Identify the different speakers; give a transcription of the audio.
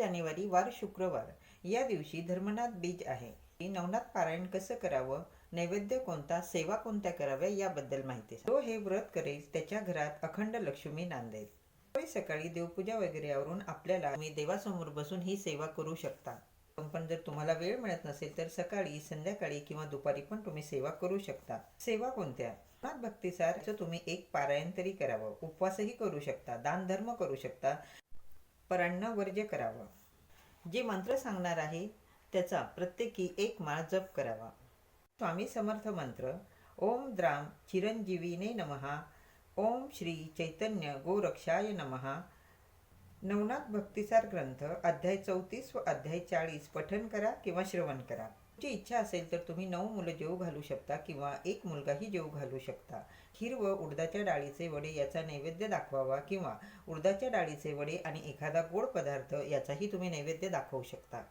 Speaker 1: जानेवारी वार शुक्रवार. या दिवशी धर्मनाथ बीज आहे. नवनाथ पारायण कसं करावं? नैवेद्य कोणता? सेवा कोणत्या कराव्या? याबद्दल माहिती जो हे व्रत करेल त्याच्या घरात अखंड लक्ष्मी नांदेल सकाळी देवपूजा वगैरे आवरून आपल्याला तुम्ही देवासमोर बसून ही सेवा करू शकता. पण जर तुम्हाला वेळ मिळत नसेल तर सकाळी संध्याकाळी किंवा दुपारी पण तुम्ही सेवा करू शकता. सेवा कोणत्या? नाथ भक्तीसार तुम्ही एक पारायण तरी करावं. उपवासही करू शकता दानधर्म करू शकता. परांना वर्ज्य करावं. जे मंत्र सांगणार आहे त्याचा प्रत्येकी एक माळ जप करावा. स्वामी समर्थ मंत्र ओम द्राम चिरंजीवीने नमहा ओम श्री चैतन्य गोरक्षाय नमहा नवनाथ भक्तिसार ग्रंथ अध्याय चौतीस व अध्याय चाळीस पठन करा किंवा श्रवण करा. तुमची इच्छा असेल तर तुम्ही नऊ मुलं जेव घालू शकता किंवा एक मुलगाही जेव घालू शकता. खीर व उडदाच्या डाळीचे वडे याचा नैवेद्य दाखवावा किंवा उडदाच्या डाळीचे वडे आणि एखादा गोड पदार्थ याचाही तुम्ही नैवेद्य दाखवू शकता.